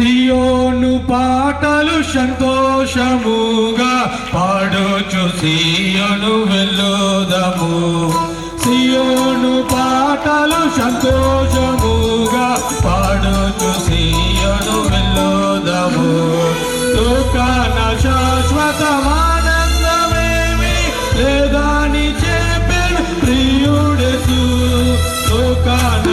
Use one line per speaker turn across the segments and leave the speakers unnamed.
సియోను పాటలు సంతోషముగా పాడుచు సియోను వెళ్ళోదము సియోను పాటలు సంతోషముగా పాడుచు సియోను వెళ్ళోదము దుఃఖాన శాశ్వతమానందమేమి లేదాని చెప్పిన ప్రియుడెసు. దుఃఖాన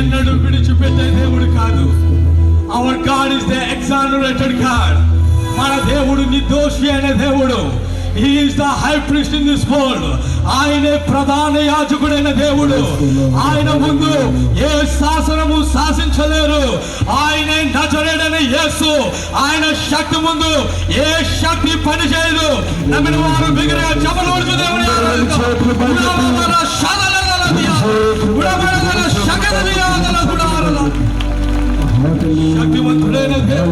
ఎన్నడూ విడిచిపెట్టే దేవుడు కాదు. Our God is the exonerated God మన దేవుడు నిర్దోషి అనే దేవుడు. Is the high priest in this world ఆయనే ప్రధాన యాజకుడైన దేవుడు. ఆయన ముందు ఏ శాసనము శాసించలేరు. ఆయనే నజరేడైన యేసు. ఆయన శక్తి ముందు ఏ శక్తి పనిచేయదు. నమ్మిన వారు బిగిరగా చెప్పలు దేవుడు ಶಕ್ತಿವಂತುಡೇನ ದೇವ